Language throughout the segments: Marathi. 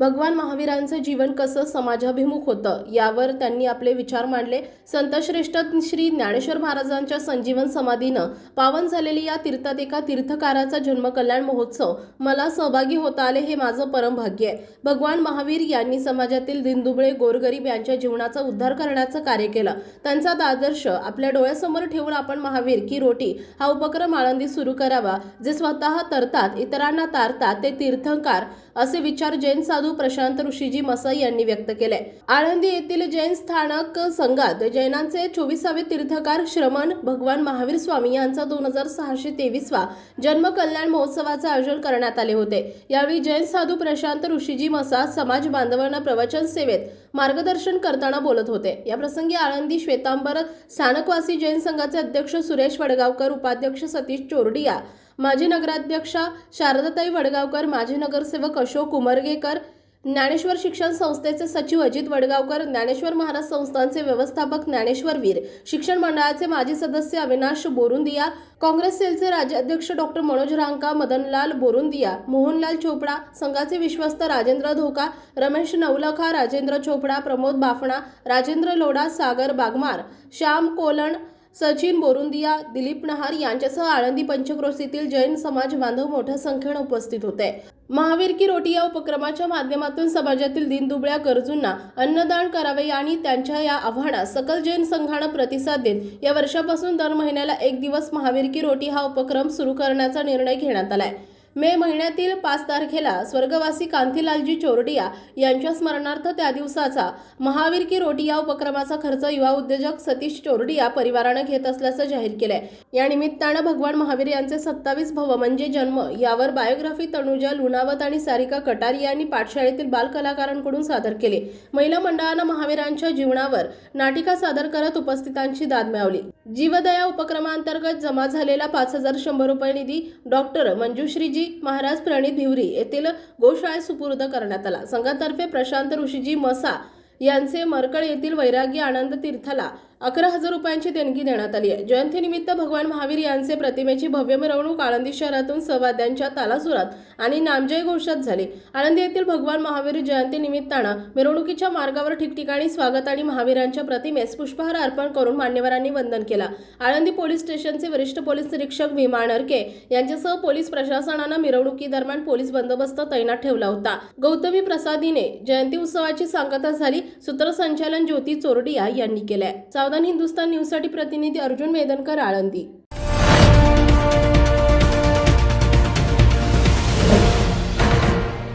भगवान महावीरांचं जीवन कसं समाजाभिमुख होतं यावर त्यांनी आपले विचार मांडले. संतश्रेष्ठ श्री ज्ञानेश्वर महाराजांच्या संजीवन समाधीनं पावन झालेली या तीर्थात एका तीर्थकाराचा जन्मकल्याण महोत्सव मला सहभागी होता आले हे माझं परमभाग्य आहे. भगवान महावीर यांनी समाजातील दिनदुबळे गोरगरीब यांच्या जीवनाचा उद्धार करण्याचं कार्य केलं. त्यांचा आदर्श आपल्या डोळ्यासमोर ठेवून आपण महावीर की रोटी हा उपक्रम आळंदी सुरू करावा जे स्वतः तरतात इतरांना तारतात ते तीर्थंकार असे विचार जैन साधू प्रशांत ऋषीजी मसाई यांनी व्यक्त केले. आळंदी येथील जैन स्थानक संघात जैनांचे चोवीसावे तीर्थकार श्रमण भगवान महावीर स्वामी यांचा दोन हजार सहाशे तेवीसवा जन्म कल्याण महोत्सवाचे आयोजन करण्यात आले होते. यावेळी जैन साधू प्रशांत ऋषीजी मसा समाज बांधवांना प्रवचन सेवेत मार्गदर्शन करताना बोलत होते. या प्रसंगी आळंदी श्वेतांबर स्थानकवासी जैन संघाचे अध्यक्ष सुरेश वडगावकर उपाध्यक्ष सतीश चोरडिया माजी नगराध्यक्षा शारदाताई वडगावकर माजी नगरसेवक अशोक उमरगेकर ज्ञानेश्वर शिक्षण संस्थेचे सचिव अजित वडगावकर ज्ञानेश्वर महाराज संस्थांचे व्यवस्थापक ज्ञानेश्वर वीर शिक्षण मंडळाचे माजी सदस्य अविनाश बोरुंदिया काँग्रेस सेलचे राज्याध्यक्ष डॉक्टर मनोज रांका मदनलाल बोरुंदिया मोहनलाल चोपडा संघाचे विश्वस्त राजेंद्र धोका रमेश नवलखा राजेंद्र चोपडा प्रमोद बाफणा राजेंद्र लोढा सागर बागमार श्याम कोलण सचिन बोरुंदिया दिलीप नहार यांच्यासह आळंदी पंचक्रोशीतील जैन समाज बांधव मोठ्या संख्येने उपस्थित होते. महावीर की रोटी या उपक्रमाच्या माध्यमातून समाजातील दिनदुबळ्या गरजूंना अन्नदान करावे आणि त्यांच्या या आव्हानास सकल जैन संघानं प्रतिसाद देत या वर्षापासून दर महिन्याला एक दिवस महावीर की रोटी हा उपक्रम सुरू करण्याचा निर्णय घेण्यात आलाय. मे महिन्यातील पाच तारखेला स्वर्गवासी कांतीलालजी चोरडिया यांच्या स्मरणार्थ त्या दिवसाचा महावीर की रोटी या उपक्रमाचा खर्च युवा उद्योजक सतीश चोरडिया परिवारानं घेत असल्याचं जाहीर केलंय. या निमित्तानं भगवान महावीर यांचे सत्तावीस भव म्हणजे जन्म यावर बायोग्राफी तनुजा लुणावत आणि सारिका कटारी यांनी पाठशाळेतील बालकलाकारांकडून सादर केले. महिला मंडळानं महावीरांच्या जीवनावर नाटिका सादर करत उपस्थितांची दाद मिळवली. जीवदया उपक्रमांतर्गत जमा झालेला पाच हजार शंभर रुपये निधी डॉक्टर मंजुश्रीजी महाराज प्रणित भिवरी येथील गोशाळेत सुपूर्द करण्यात आला. संघातर्फे प्रशांत ऋषीजी मसा यांचे मरकळ येथील वैराग्य आनंद तीर्थाला अकरा हजार रुपयांची देणगी देण्यात आली आहे. जयंतीनिमित्त भगवान महावीर यांचे प्रतिमेची भव्य मिरवणूक आळंदी शहरातून सवाद्यांच्या तालासुरात आणि नामजय घोषात झाली. आळंदी येथील भगवान महावीर जयंती निमित्तानं मिरवणुकीच्या मार्गावर ठिकठिकाणी स्वागत आणि महावीरांच्या प्रतिमेस पुष्पहार अर्पण करून मान्यवरांनी वंदन केला. आळंदी पोलीस स्टेशनचे वरिष्ठ पोलीस निरीक्षक भीमा नरके यांच्यासह पोलीस प्रशासनानं मिरवणुकीदरम्यान पोलीस बंदोबस्त तैनात ठेवला होता. गौतमी प्रसादीने जयंती उत्सवाची सांगता झाली. सूत्रसंचालन ज्योती चोरडिया यांनी केलंय. सावधान हिंदुस्तान न्यूजसाठी प्रतिनिधी अर्जुन वेदनकर आळंदी.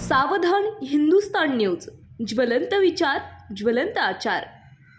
सावधान हिंदुस्तान न्यूज. ज्वलंत विचार ज्वलंत आचार.